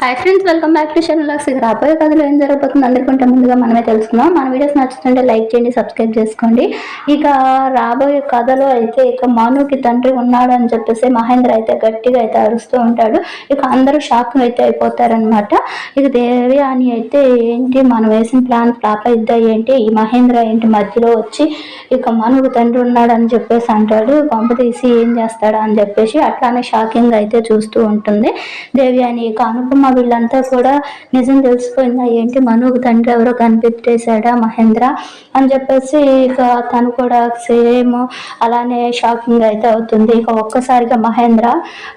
Hi friends welcome back to channel lakhs ఇక రాబోయే కథలో ఏం జరగబోతుంది అందరికంటే ముందుగా మనమే తెలుసుకుందాం. మన వీడియోస్ నచ్చుతుంటే లైక్ చేయండి సబ్స్క్రైబ్ చేసుకోండి. ఇక రాబోయే కథలో అయితే ఇక మనుకి తండ్రి ఉన్నాడు అని చెప్పేసి మహేంద్ర అయితే గట్టిగా అయితే అరుస్తూ ఉంటాడు. ఇక అందరూ షాక్ అయితే అయిపోతారనమాట ఇక దేవి అని అయితే ఏంటి మనం వేసిన ప్లాన్ ఫ్లాప్ అయిద్దా ఏంటి? ఈ మహేంద్ర ఏంటి మధ్యలో వచ్చి ఇక మనుకు తండ్రి ఉన్నాడు అని చెప్పేసి అంటాడు. పంప తీసి ఏం చేస్తాడా అని చెప్పేసి అట్లానే షాకింగ్ అయితే చూస్తూ ఉంటుంది. దేవి అని ఇక అనుపమ వీళ్ళంతా కూడా నిజం తెలిసిపోయిందా? ఏంటి? మనుకు తండ్రి ఎవరో కనిపెట్టేశాడా మహేంద్ర? అని చెప్పేసి ఇక తను కూడా సేమ్ అలానే షాకింగ్ అయితే అవుతుంది. ఇక ఒక్కసారిగా మహేంద్ర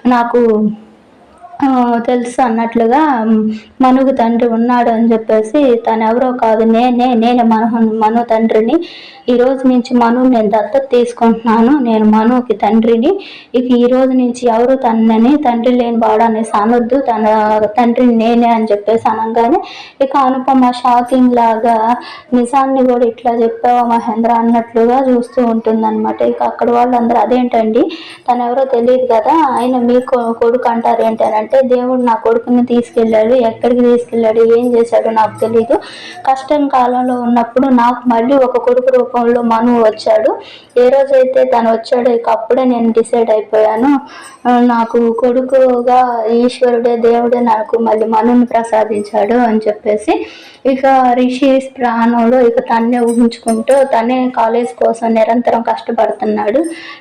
నాకు తెలుసు అన్నట్లుగా మనుగు తండ్రి ఉన్నాడు అని చెప్పేసి తను ఎవరో కాదు నేనే నేనే మను మను తండ్రిని. ఈ రోజు నుంచి మను నేను దత్తత తీసుకుంటున్నాను నేను మనుకి తండ్రిని. ఇక ఈ రోజు నుంచి ఎవరు తనని తండ్రి లేని వాడు అనేసి అనొద్దు తన తండ్రిని నేనే అని చెప్పేసి అనగానే ఇక అనుపమ షాకింగ్ లాగా నిజాన్ని కూడా ఇట్లా చెప్పావా మహేంద్ర అన్నట్లుగా చూస్తూ ఉంటుంది అనమాట ఇక అక్కడ వాళ్ళందరూ అదేంటండి తను ఎవరో తెలియదు కదా ఆయన మీ కొడుకు అంటారు ఏంటి అని అంటే దేవుడు నా కొడుకుని తీసుకెళ్ళాడు ఎక్కడికి తీసుకెళ్ళాడు ఏం చేశాడో నాకు తెలియదు కష్టం కాలంలో ఉన్నప్పుడు నాకు మళ్ళీ ఒక కొడుకు రూపంలో మను వచ్చాడు. ఏ రోజైతే తను వచ్చాడో ఇక అప్పుడే నేను డిసైడ్ అయిపోయాను. నాకు కొడుకుగా ఈశ్వరుడే దేవుడే నాకు మళ్ళీ మనుని ప్రసాదించాడు అని చెప్పేసి. ఇక రిషి ప్రాణంలో ఇక తన్నే ఊహించుకుంటూ తనే కాలేజ్ కోసం నిరంతరం కష్టపడుతున్నాడు.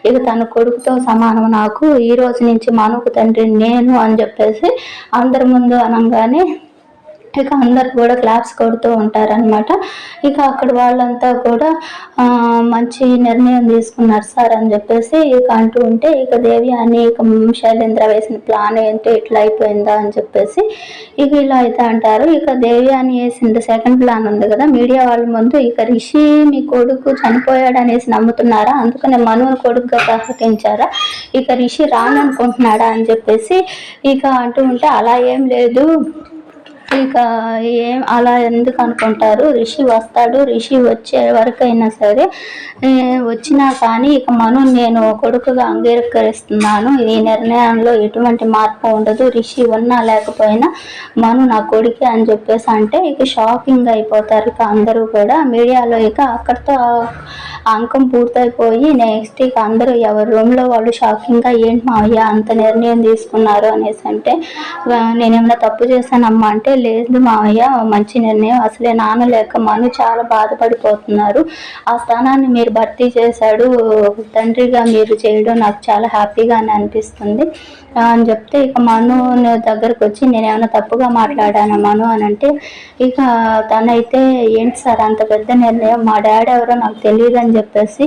ఇక తన కొడుకుతో సమానం నాకు. ఈ రోజు నుంచి మనుకు తండ్రి నేను అని చెప్పేసి అందరి ముందు అనగానే ఇక అందరు కూడా క్లాప్స్ కొడుతూ ఉంటారనమాట ఇక అక్కడ వాళ్ళంతా కూడా మంచి నిర్ణయం తీసుకున్నారు సార్ అని చెప్పేసి ఇక అంటూ ఉంటే ఇక దేవి అని ఇక శైలేంద్ర వేసిన ప్లాన్ ఏంటో ఇట్లా అయిపోయిందా అని చెప్పేసి ఇక ఇలా అయితే అంటారు. ఇక దేవి అని వేసిన సెకండ్ ప్లాన్ ఉంది కదా మీడియా వాళ్ళ ముందు ఇక రిషి మీ కొడుకు చనిపోయాడు అనేసి నమ్ముతున్నారా? అందుకనే మనువుని కొడుకుగా ప్రకటించారా? ఇక రిషి రాననుకుంటున్నాడా అని చెప్పేసి ఇక అంటూ ఉంటే అలా ఏం లేదు. ఇక ఏం అలా ఎందుకు అనుకుంటారు? రిషి వస్తాడు. రిషి వచ్చే వరకైనా సరే వచ్చినా కానీ ఇక మను నేను కొడుకుగా అంగీకరిస్తున్నాను. ఈ నిర్ణయంలో ఎటువంటి మార్పు ఉండదు. రిషి ఉన్నా లేకపోయినా మను నా కొడుకే అని చెప్పేసి అంటే ఇక షాకింగ్ అయిపోతారు. ఇక అందరూ కూడా మీడియాలో ఇక అక్కడితో అంకం పూర్తయిపోయి నెక్స్ట్ ఇక అందరూ ఎవరి రూమ్లో వాళ్ళు షాకింగ్గా ఏంటి మావయ్య అంత నిర్ణయం తీసుకున్నారు అనేసి అంటే నేనేమైనా తప్పు చేశానమ్మా అంటే లేదు మావయ్య మంచి నిర్ణయం. అసలే నాన్న లేక మను చాలా బాధపడిపోతున్నారు. ఆ స్థానాన్ని మీరు భర్తీ చేశాడు. తండ్రిగా మీరు చేయడం నాకు చాలా హ్యాపీగా అని అనిపిస్తుంది. అని చెప్తే ఇక మను దగ్గరకు వచ్చి నేను ఏమైనా తప్పుగా మాట్లాడాను మను? అని అంటే ఇక తనైతే ఏంటి సార్ అంత పెద్ద నిర్ణయం మా డాడీ ఎవరో నాకు తెలియదు అని చెప్పేసి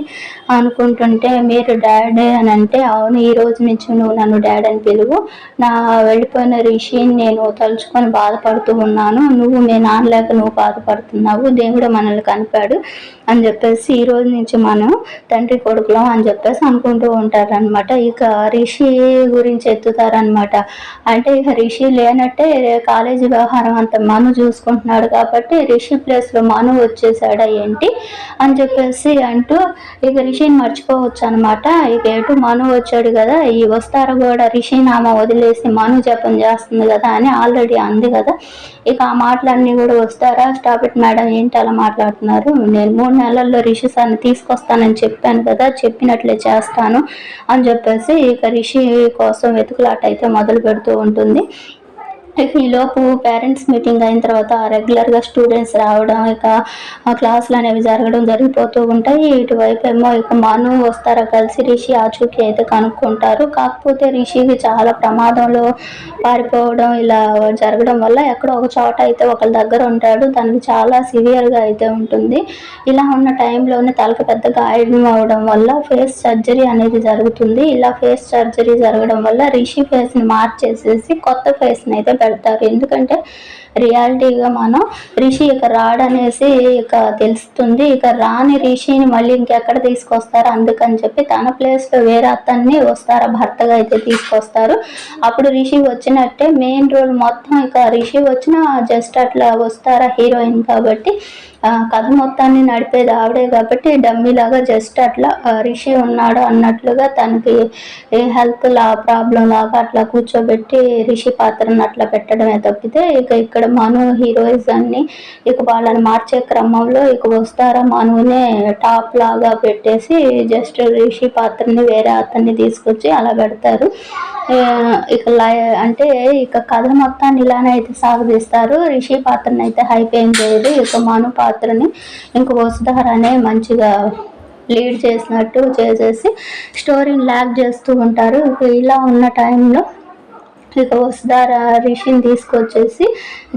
అనుకుంటుంటే మీరు డాడీ అని అంటే అవును ఈ రోజు నుంచి నువ్వు నన్ను డాడీ అని పిలువు. నా వెళ్ళిపోయిన రిషిని నేను తలుచుకొని బాధపడుతూ ఉన్నాను. నువ్వు మీ నాన్న లేక నువ్వు బాధపడుతున్నావు. దేవుడు మనల్ని కనిపాడు అని చెప్పేసి ఈ రోజు నుంచి మనం తండ్రి కొడుకులం అని చెప్పేసి అనుకుంటూ ఉంటారనమాట ఇక రిషి గురించి ఎత్తుతారనమాట అంటే ఇక రిషి లేనట్టే కాలేజీ వ్యవహారం అంత మను చూసుకుంటున్నాడు కాబట్టి రిషి ప్లేస్లో మను వచ్చేసాడా ఏంటి అని చెప్పేసి అంటూ ఇక రిషిని మర్చిపోవచ్చు అనమాట ఇక ఎటు మను వచ్చాడు కదా ఈ వస్తారు కూడా రిషి నామ వదిలేసి మను జపం చేస్తుంది కదా అని ఆల్రెడీ అంది కదా. ఇక ఆ మాటలన్నీ కూడా వస్తారా? స్టాప్ ఇట్ మేడం ఏంటి అలా మాట్లాడుతున్నారు? నేను మూడు నెలల్లో రిషి సార్ని తీసుకొస్తానని చెప్పాను కదా చెప్పినట్లే చేస్తాను అని చెప్పేసి ఇక రిషి కోసం వెతుకులాట అయితే మొదలు పెడుతూ ఉంటుంది. ఈలోపు పేరెంట్స్ మీటింగ్ అయిన తర్వాత రెగ్యులర్గా స్టూడెంట్స్ రావడం ఇక క్లాసులు అనేవి జరగడం జరిగిపోతూ ఉంటాయి. ఇటువైపు ఏమో ఇక మను వస్తారా కలిసి రిషి ఆచూకీ అయితే కనుక్కుంటారు. కాకపోతే రిషికి చాలా ప్రమాదంలో పారిపోవడం ఇలా జరగడం వల్ల ఎక్కడో ఒక చోట అయితే ఒకరి దగ్గర ఉంటాడు. దానికి చాలా సివియర్గా అయితే ఉంటుంది. ఇలా ఉన్న టైంలోనే తలకు పెద్ద గాయం అవడం వల్ల ఫేస్ సర్జరీ అనేది జరుగుతుంది. ఇలా ఫేస్ సర్జరీ జరగడం వల్ల రిషి ఫేస్ని మార్చేసేసి కొత్త ఫేస్ని అయితే పెడతారు ఎందుకంటే రియాలిటీగా మనం రిషి ఇక రాడనేసి ఇక తెలుస్తుంది. ఇక రాని రిషిని మళ్ళీ ఇంకెక్కడ తీసుకొస్తారు? అందుకని చెప్పి తన ప్లేస్లో వేరే అతన్ని వస్తారా? భర్తగా అయితే తీసుకొస్తారు. అప్పుడు రిషి వచ్చినట్టే మెయిన్ రోల్ మొత్తం ఇక రిషి వచ్చిన జస్ట్ అట్లా వస్తారా హీరోయిన్ కాబట్టి కథ మొత్తాన్ని నడిపేది ఆవిడే కాబట్టి డమ్మీ లాగా జస్ట్ అట్లా రిషి ఉన్నాడు అన్నట్లుగా తనకి ఏ హెల్త్ లా ప్రాబ్లం లాగా అట్లా కూర్చోబెట్టి రిషి పాత్రను అట్లా పెట్టడమే తప్పితే ఇక ఇక్కడ మను హీరోయిజాన్ని ఇక వాళ్ళని మార్చే క్రమంలో ఇక వస్తారా మనునే టాప్ లాగా పెట్టేసి జస్ట్ రిషి పాత్రని వేరే అతన్ని తీసుకొచ్చి అలా పెడతారు. ఇక అంటే ఇక కథ మొత్తాన్ని ఇలానే అయితే సాగదీస్తారు రిషి పాత్రని అయితే హైప్ ఏం చేయదు ఇక మను పాత్రని ఇంక వసుధారనే మంచిగా లీడ్ చేసినట్టు చేసేసి స్టోరీని ల్యాక్ చేస్తూ ఉంటారు. ఇలా ఉన్న టైంలో ఇక వసుధార రిషిని తీసుకొచ్చేసి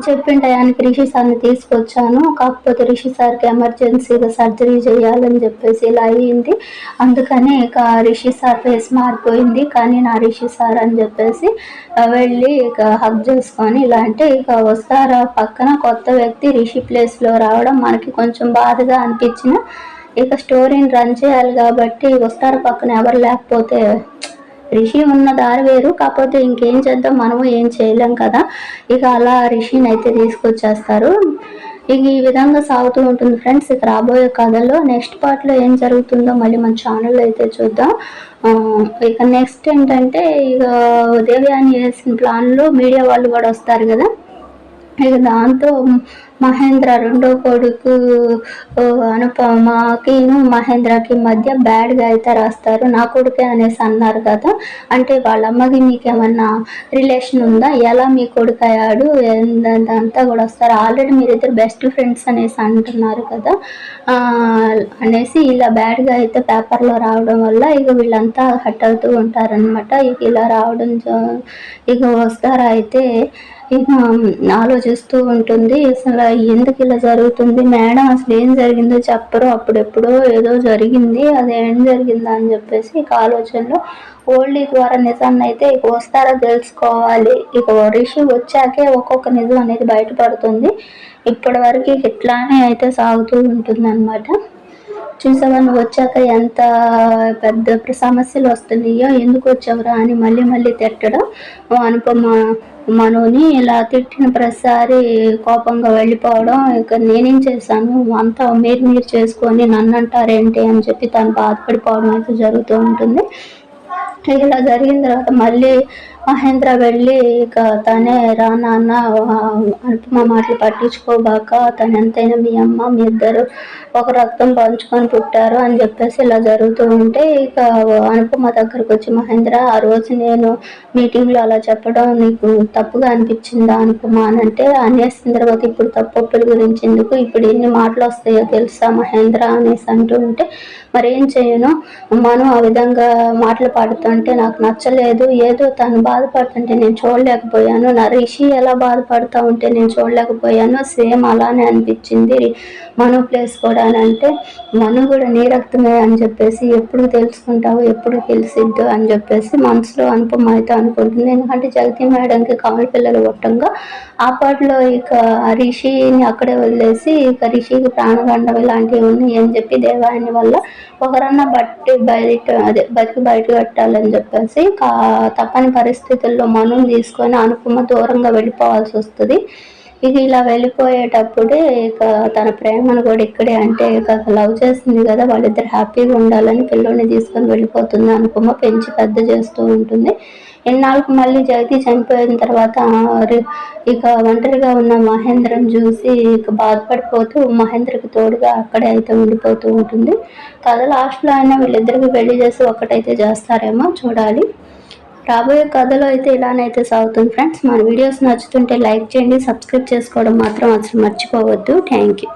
చెప్పిన టయానికి రిషి సార్ని తీసుకొచ్చాను. కాకపోతే రిషి సార్కి ఎమర్జెన్సీగా సర్జరీ చేయాలని చెప్పేసి ఇలా అయ్యింది అందుకని ఇక రిషి సార్ ఫేస్ మారిపోయింది. కానీ నా రిషి సార్ అని చెప్పేసి వెళ్ళి ఇక హక్ చేసుకొని ఇలా అంటే ఇక వస్తార? పక్కన కొత్త వ్యక్తి రిషి ప్లేస్లో రావడం మనకి కొంచెం బాధగా అనిపించిన ఇక స్టోరీని రన్ చేయాలి కాబట్టి వస్తారు పక్కన? ఎవరు లేకపోతే రిషి ఉన్న దారి వేరు. కాకపోతే ఇంకేం చేద్దాం? మనము ఏం చేయలేం కదా. ఇక అలా రిషిని అయితే తీసుకొచ్చేస్తారు. ఇక ఈ విధంగా సాగుతూ ఉంటుంది ఫ్రెండ్స్. ఇక రాబోయే కథలో నెక్స్ట్ పార్ట్లో ఏం జరుగుతుందో మళ్ళీ మన ఛానల్లో అయితే చూద్దాం. ఇక నెక్స్ట్ ఏంటంటే ఇక దేవయాని చేసిన ప్లాన్లో మీడియా వాళ్ళు కూడా వస్తారు కదా. ఇక దాంతో మహేంద్ర రెండో కొడుకు అనుపమకి మహేంద్రకి మధ్య బ్యాడ్గా అయితే రాస్తారు. నా కొడుకే అనేసి అన్నారు కదా. అంటే వాళ్ళ అమ్మకి మీకేమన్నా రిలేషన్ ఉందా? ఎలా మీ కొడుకు అయ్యాడు? అంతా కూడా వస్తారు. ఆల్రెడీ మీరిద్దరు బెస్ట్ ఫ్రెండ్స్ అనేసి అంటున్నారు కదా. అనేసి ఇలా బ్యాడ్గా అయితే పేపర్లో రావడం వల్ల ఇక వీళ్ళంతా హట్ అవుతూ ఉంటారనమాట ఇక ఇలా రావడం ఇక వస్తారా అయితే ఆలోచిస్తూ ఉంటుంది. అసలు ఎందుకు ఇలా జరుగుతుంది? మేడం అసలు ఏం జరిగిందో చెప్పరు. అప్పుడెప్పుడో ఏదో జరిగింది. అది ఏం జరిగిందా అని చెప్పేసి ఇక ఆలోచనలో ఓల్డ్ ద్వారా నిజాన్ని అయితే ఇక వస్తారా తెలుసుకోవాలి. ఇక రిషి వచ్చాకే ఒక్కొక్క నిజం అనేది బయటపడుతుంది. ఇప్పటి వరకు ఇట్లానే అయితే సాగుతూ ఉంటుంది చూసావా? నువ్వు వచ్చాక ఎంత పెద్ద సమస్యలు వస్తున్నాయో ఎందుకు వచ్చావురా అని మళ్ళీ మళ్ళీ తిట్టడం. అనుపమ మనోని ఇలా తిట్టిన ప్రతిసారి కోపంగా వెళ్ళిపోవడం. ఇక నేనేం చేశాను? అంతా మీరు మీరు చేసుకొని నన్ను అంటారేంటి అని చెప్పి తను బాధపడిపోవడం అయితే జరుగుతూ ఉంటుంది. ఇలా జరిగిన తర్వాత మళ్ళీ మహేంద్ర వెళ్ళి ఇక తనే రా నాన్న అనుపమ మాటలు పట్టించుకోబాక తను ఎంతైనా మీ అమ్మ మీ ఇద్దరు ఒక రక్తం పంచుకొని పుట్టారు అని చెప్పేసి ఇలా జరుగుతూ ఉంటే ఇక అనుపమ దగ్గరకు వచ్చి మహేంద్ర ఆ రోజు నేను మీటింగ్లో అలా చెప్పడం నీకు తప్పుగా అనిపించిందా అనుపమ? అని అంటే అనేసిన తర్వాత ఇప్పుడు తప్పొప్పుల గురించి ఎందుకు ఇప్పుడు ఎన్ని మాటలు వస్తాయో తెలుసా మహేంద్ర అనేసి అంటూ ఉంటే మరి ఏం చేయను? మనం ఆ విధంగా మాటలు పాడుతుంటే నాకు నచ్చలేదు. ఏదో తను బాధపడుతుంటే నేను చూడలేకపోయాను. నా రిషి ఎలా బాధపడుతూ ఉంటే నేను చూడలేకపోయాను. సేమ్ అలానే అనిపించింది. మను ప్లేస్ కూడా అని అంటే మను కూడా నీ రక్తమే అని చెప్పేసి ఎప్పుడు తెలుసుకుంటావు ఎప్పుడు తెలిసిద్దు అని చెప్పేసి మనసులో అనుపమ అయితే అనుకుంటుంది. ఎందుకంటే జగతి మేడంకి కమల పిల్లలు కొట్టంగా ఆ పాటలో ఇక రిషిని అక్కడే వదిలేసి ఇక రిషికి ప్రాణగండం ఇలాంటివి ఉన్నాయి అని చెప్పి దేవాయని వల్ల ఒకరన్నా బట్టి బయట అదే బతికి బయట కట్టాలని చెప్పేసి కా- తప్పని పరిస్థితుల్లో మనం తీసుకొని అనుపమ దూరంగా వెళ్ళిపోవాల్సి వస్తుంది. ఇక ఇలా వెళ్ళిపోయేటప్పుడే ఇక తన ప్రేమను కూడా ఇక్కడే అంటే ఇక లవ్ చేస్తుంది కదా వాళ్ళిద్దరు హ్యాపీగా ఉండాలని పిల్లోని తీసుకొని వెళ్ళిపోతుంది. అనుపమ పెంచి పెద్ద చేస్తూ ఉంటుంది. ఇన్నాళ్ళకు మళ్ళీ జగతి చనిపోయిన తర్వాత ఇక ఒంటరిగా ఉన్న మహేంద్రం చూసి ఇక బాధపడిపోతూ మహేంద్రకి తోడుగా అక్కడే అయితే ఉండిపోతూ ఉంటుంది. కథ లాస్ట్లో అయినా వీళ్ళిద్దరికి పెళ్ళి చేసి ఒక్కటైతే చేస్తారేమో చూడాలి. రాబోయే కథలో అయితే ఇలానైతే సాగుతుంది ఫ్రెండ్స్. మన వీడియోస్ నచ్చుతుంటే లైక్ చేయండి సబ్స్క్రైబ్ చేసుకోవడం మాత్రం అసలు మర్చిపోవద్దు. Thank you